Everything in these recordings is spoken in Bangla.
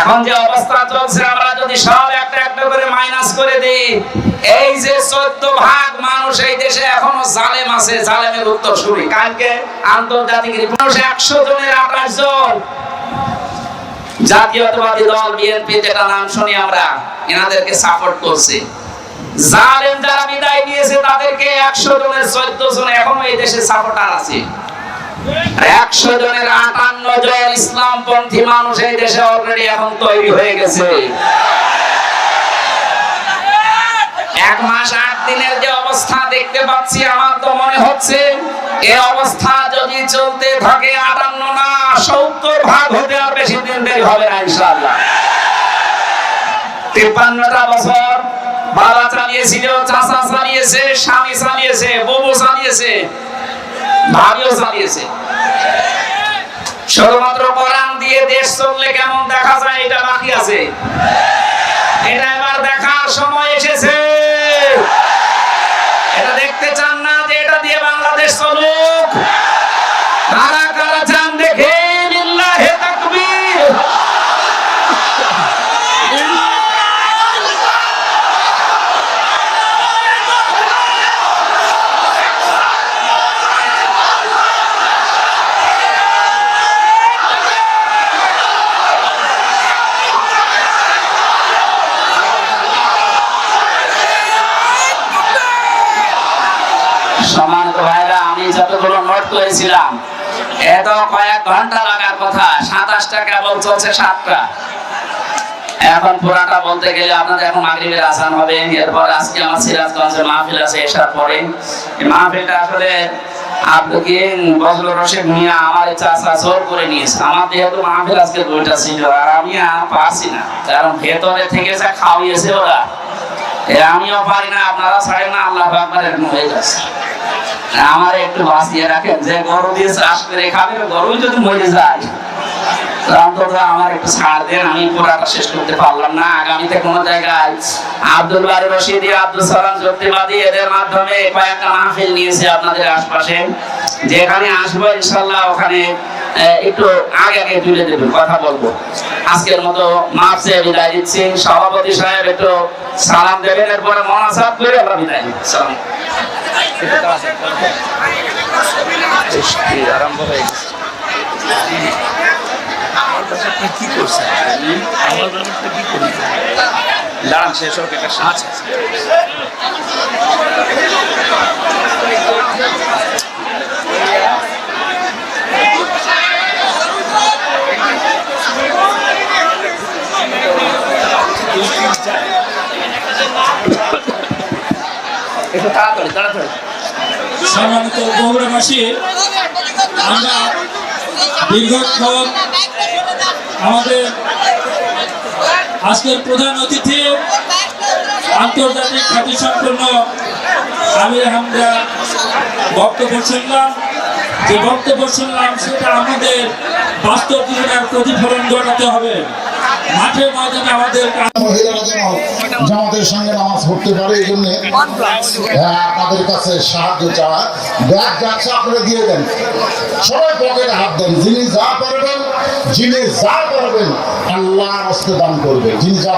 এখন যে অবস্থা চলছে, আমরা যদি সব একটা একটা করে মাইনাস করে দিই, এই যে চোদ্দ ভাগ মানুষ এই দেশে এখনও জালেম আছে, জালেমের উত্তর শুনি। কালকে আন্তর্জাতিক রিপোর্ট একশো জনের আঠাশ জন। জাতীয়তাবাদী দল, বিএনপি, যেটা নাম শুনি আমরা, এনাদেরকে সাপোর্ট করছে। জালেম যারা বিদায় নিয়েছে, তাদেরকে একশো জনের, চোদ্দ জন এখনও এই দেশে সাপোর্টার আছে। একশো জনের আটান্ন জন ইসলামপন্থী মানুষ এই দেশে অলরেডি এখন তৈরি হয়ে গেছে। এক মাস আট দিনের যে অবস্থা দেখতে পাচ্ছি, আমার তো মনে হচ্ছে এই অবস্থা যদি চলতে থাকে, আটান্ন না, সত্তর ভাগ হতে আর বেশি দিন দেরি হবে না, ইনশাআল্লাহ। তিপ্পান্নটা বছর, বাবা চালিয়েছিল, চাচা চালিয়েছে, স্বামী চালিয়েছে, বউ চালিয়েছে। ভাবিও চালিয়েছে। শুধুমাত্র কোরআন দিয়ে দেশ চললে কেমন দেখা যায়, এটা বাকি আছে। এটা এবার দেখার সময় এসেছে। আমি যতগুলো নোট করেছিলাম, এত কয়েক ঘণ্টা লাগার কথা, সাতাশটা কেবল চলছে সাতটা। এখন পুরাটা বলতে গেলে আপনাদের এখন মাগরিবের আসান হবে, এরপর আজকে আমার সিরাজগঞ্জে মাহফিল আছে, এসার পরে। মাহফিলটা আসলে আপনাকে বজল রশেদ মিয়া আমার চাষা জোর করে নিয়েছে। আমার যেহেতু মাহফিল আজকে দুইটা ছিল, আর আমি পারছি না। কারণ ভেতরে থেকে যা খাওয়িয়েছে ওরা আমিও পারি না, আপনারা ছাড়েন না, আল্লাহ হয়ে যাচ্ছে। আমার একটু বাঁচিয়ে রাখেন, যে গরু দিয়ে চাষ করে খাবে গরু যদি মরে যায়। অন্তত আমার একটু ছাড় দেন, আমি পুরাটা শেষ করতে পারলাম না, আগামীতে কোনো জায়গায় আব্দুল বারি রশিদি আব্দুল সালাম যুক্তিবাদী এদের মাধ্যমে কয়েকটা মাহফিল নিয়েছে আপনাদের আশপাশে। যেখানে আসব ইনশাল্লাহ, ওখানে একটু আগে আগে তুলে দেবেন কথা বলব। আজকের মতো মাফ চেয়ে বিদায় দিচ্ছি সভাপতি সাহেব একটু সালাম দেবেন, এরপরে মনাসাব করে আমরা বিদায় করেছেন? দাঁড়ান শেষ হোক একটা সাঁচ আছে। একটু তাড়াতাড়ি তাড়াতাড়ি। সম্মানিত বগুড়াবাসী আমরা দীর্ঘক্ষণ আমাদের আজকের প্রধান অতিথি, আন্তর্জাতিক খ্যাতিসম্পন্ন আমির হামদা বক্তব্য শুনলাম। যে বক্তব্য শুনলাম, সেটা আমাদের বাস্তব জীবনের প্রতিফলন ঘটাতে হবে। মাঠে ময়দানে আমাদের নামাজ এই জন্য কাছে ব্যাগ দিয়ে দেন। হাত দেন। যিনি যা যিনি যা আল্লাহ হস্তে দান করবে। যিনি যা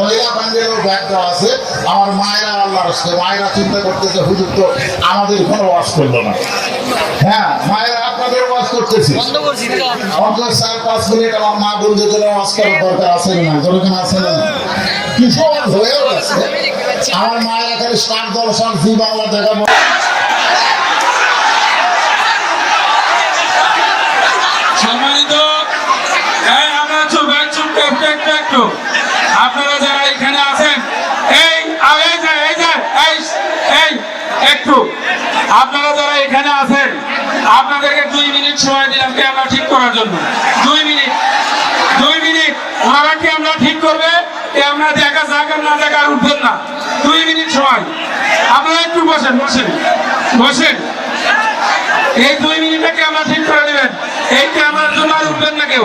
মহিলা ব্যান্ডেরও ব্যাগ দেওয়া আছে। আমার মায়েরা আল্লাহ হস্তে মায়েরা চিন্তা করতেছে হুজুর তো আমাদের কোনো ওয়াজ করল না। হ্যাঁ মায়েরা আপনাদের ওয়াজ করতেছি। অন্তত চার পাঁচ মিনিট আমার মা বন্ধুদের ওয়াজ করার দরকার আছে না? যতক্ষণ আছে না? কিছু ওয়াজ হয়েও গেছে। আমার মায়ের এখানে স্টার দর্শন জি বাংলা দেখাবো। সম্মানিত আমরা একটু একটু একটু। আপনারা যারা এখানে আছেন, এই এই যে এই যে, এই এই, একটু। আপনারা যারা এখানে আছেন, আপনাদেরকে দুই মিনিট সময় দিলাম ক্যামেরা ঠিক করার জন্য। দুই মিনিট দুই মিনিট। ওনারা ক্যামেরা ঠিক করবে, ক্যামেরা দেখা যাক আর না দেখা আর উঠবেন না। দুই মিনিট সময়। আপনারা একটু বসেন বসেন বসেন। এই দুই মিনিটে ক্যামেরা ঠিক করে দিবেন। এই ক্যামেরার জন্য আর উঠবেন না কেউ।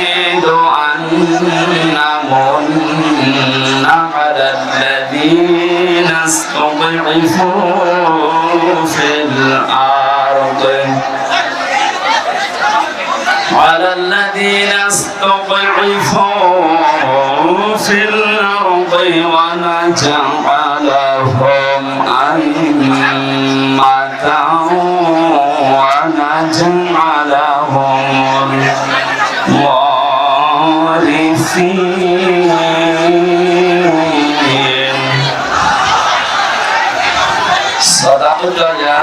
نمن على الذين استضعفوا في الأرض. على الذين استضعفوا في الأرض ونجعلهم أئمة ونجعلهم الوارثين صدقت يا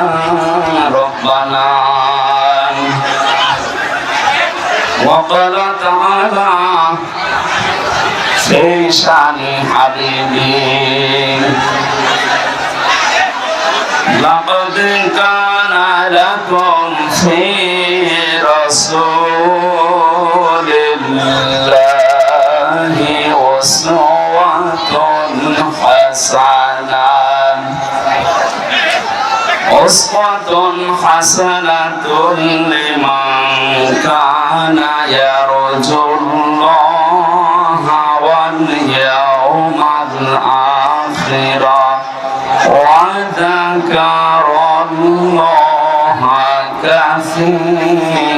ربنا وقال تعالى في شان حبيبي لقد كان لكم في رسول হাসানাতুন লিমান কানা ইয়ারজুল্লাহা ওয়াল ইয়াওমাল আখিরা ওয়া যাকারাল্লাহা কাসীরা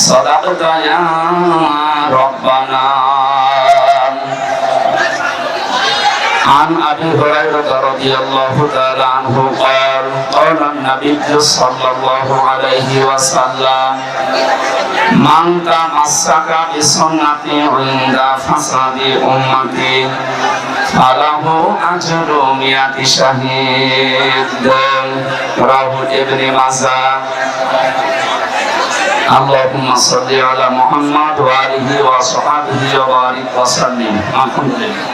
সাদাকাতা ইয়া রাব্বানা عن ابي هريره رضي الله تعالى عنه قال قال النبي صلى الله عليه وسلم من تمسك بسنتي عند فساد امتي فله اجر مئة شهيد رواه ابن ماجه اللهم صل على محمد وآله وصحبه وبارك وسلم الحمد لله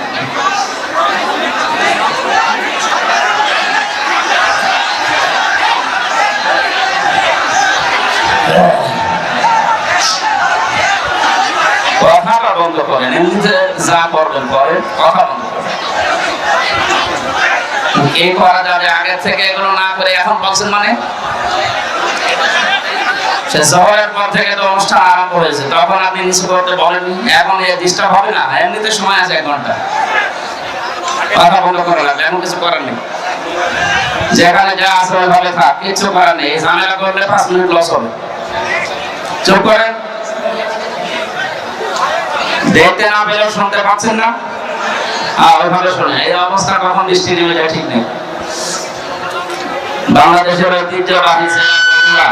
কথাটা বন্ধ করেন এমনিতে যা করবেন পরে কথা বন্ধ করেন। কি করা যাবে আগে থেকে, এগুলো না করে এখন বলছেন মানে? সে পর থেকে তো অনুষ্ঠান আরম্ভ হয়েছে, তখন আপনি নিচু করতে বলেননি, এখন এ ডিস্টার্ব হবে না, এমনিতে সময় আছে এক ঘণ্টা। কথা বন্ধ করা লাগবে এমন কিছু করার নেই। যেখানে যা আছে ওইভাবে থাক, কিছু করার নেই, এই ঝামেলা করলে পাঁচ মিনিট লস হবে। চুপ করেন। দেখতে না পেলেও শুনতে পাচ্ছেন না। ওইভাবে শোনেন। এই অবস্থা কখন বৃষ্টি নেমে যায় ঠিক নেই। বাংলাদেশের ঐতিহ্যবাহী ছেলেরা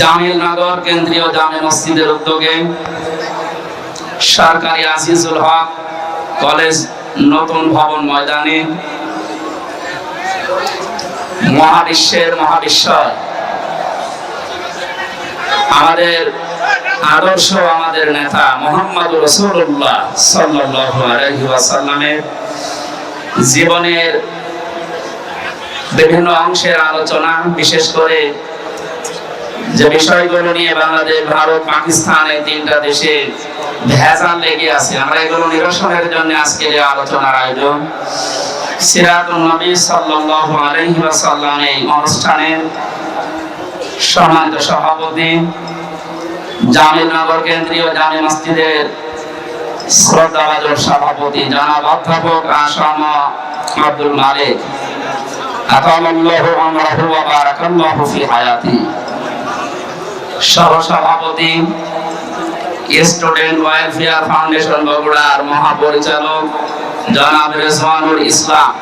জামিল নগর কেন্দ্রীয় জামে মসজিদের উদ্যোগে সরকারি আজিজুল হক কলেজ নতুন ভবন ময়দানে মহাবিশ্বের মহাবিশ্বয়। আমাদের আদর্শ আমাদের নেতা মোহাম্মদ রসুল্লাহ আলাইহি জীবনের বিভিন্ন অংশের আলোচনা, বিশেষ করে যে বিষয়গুলো নিয়ে বাংলাদেশ, ভারত, পাকিস্তান এই তিনটা দেশে ভেজাল লেগে আছে। আমরা এগুলো নিরসনের জন্য আজকে যে আলোচনার আয়োজন। সিরাতুল নবী সাল্লাল্লাহু আলাইহি অনুষ্ঠানের সম্মানিত সভাপতি জামিলনগর কেন্দ্রীয় জামে মসজিদের শ্রদ্ধাভাজন সভাপতি জনাব অধ্যাপক আসাম আব্দুল মালিক। মহাপরিচালক জনাব ইসলাম।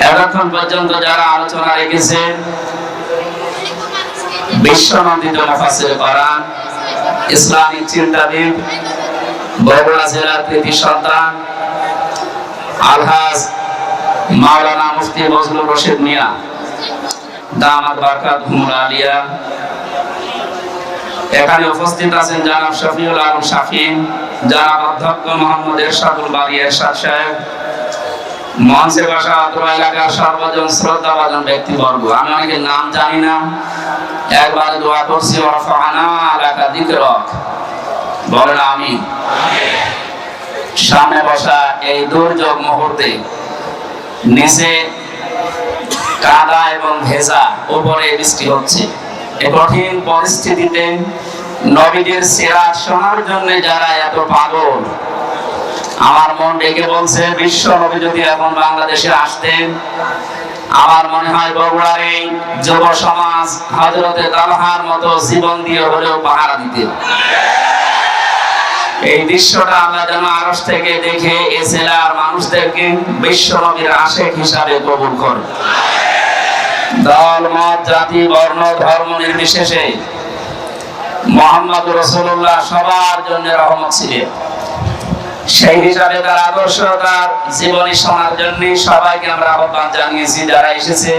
এতক্ষণ পর্যন্ত যারা আলোচনা রেখেছেন বিশ্বনন্দিত মুফাসসির কোরআন ইসলামিক চিন্তাবিদ, বগুড়া জেলার কৃতি সন্তান, আলহাজ মাওলানা মুফতি বজলুর রশিদ মিয়া, দামাত বারকাত হুমুল আলিয়া। এখানে উপস্থিত আছেন জানাব শফিউল আলম শাফি যারা অধ্যক্ষ মোহাম্মদ এরশাদুল বাড়ি এরশাদ সাহেব মঞ্চে বসা অত্র এলাকার সর্বজন শ্রদ্ধাভাজন ব্যক্তিবর্গ। আমি অনেকের নাম জানি না। একবার দোয়া করছি, ওরফানা, এলাকা দিকরক বলেন আমি সামনে বসা এই দুর্যোগ মুহূর্তে নিচে কাদা এবং ভেজা উপরে বৃষ্টি হচ্ছে। এই কঠিন পরিস্থিতিতে নবীদের সিরাত শোনার জন্য যারা এত পাগল আমার মন ডেকে বলছে, বিশ্ব নবী যদি এখন বাংলাদেশে আসতেন, আমার মনে হয় বগুড়ার এই যুব সমাজ হজরতে তালহার মতো জীবন দিয়ে হলেও পাহারা দিতেন। এই দৃশ্যটা আমরা যেন আরস থেকে দেখে এ জেলার মানুষদেরকে বিশ্ব নবীর আশেক হিসাবে কবুল করে। দল, মত, জাতি, বর্ণ, ধর্ম নির্বিশেষে মোহাম্মদ রসুল্লাহ সবার জন্য রহমত ছিলেন। সেই হিসাবে তার আদর্শ, তার জীবনী শোনার জন্য সবাইকে আমরা আহ্বান জানিয়েছি, যারা এসেছে।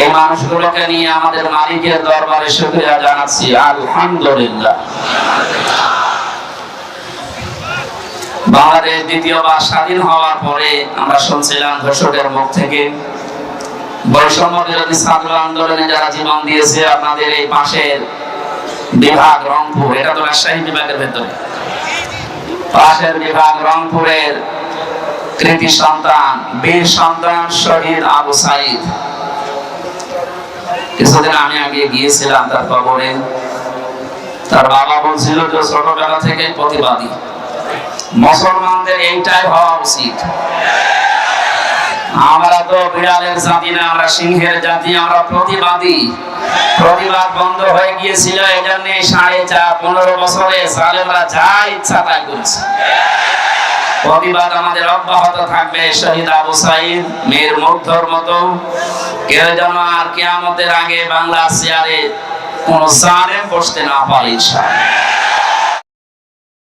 এই মানুষগুলোকে নিয়ে আমাদের মালিকের দরবারে শুক্রিয়া জানাচ্ছি। আলহামদুলিল্লাহ। বাংলাদেশ দ্বিতীয়বার স্বাধীন হওয়ার পরে আমরা শুনছিলাম ঘোষকের মুখ থেকে, বৈষম্য বিরোধী ছাত্র আন্দোলনে যারা জীবন দিয়েছে, আপনাদের এই পাশের বিভাগ রংপুর, এটা তো রাজশাহী বিভাগের ভেতরে। পাশের বিভাগ রংপুরের কৃতি সন্তান, বীর সন্তান শহীদ আবু সাইদ। কিছুদিন আমি আগে গিয়েছিলাম তার খবরে তার বাবা বলছিল যে ছোটবেলা থেকে প্রতিবাদী। মুসলমানদের এইটাই হওয়া উচিত। আমরা তো বিড়ালের জাতি না, আমরা সিংহের জাতি, আমরা প্রতিবাদী। প্রতিবাদ বন্ধ হয়ে গিয়েছিল এই জন্য সাড়ে চার, পনেরো বছরে সালেমরা যা ইচ্ছা তাই করেছে। প্রতিবাদ আমাদের অব্যাহত থাকবে, শহীদ আবু সাইদ, মেয়ের মুগ্ধর মতো। কেউ যেন আর কেয়ামতের আগে চেয়ারে কোন জালেম বসতে না পারে, ইনশাআল্লাহ।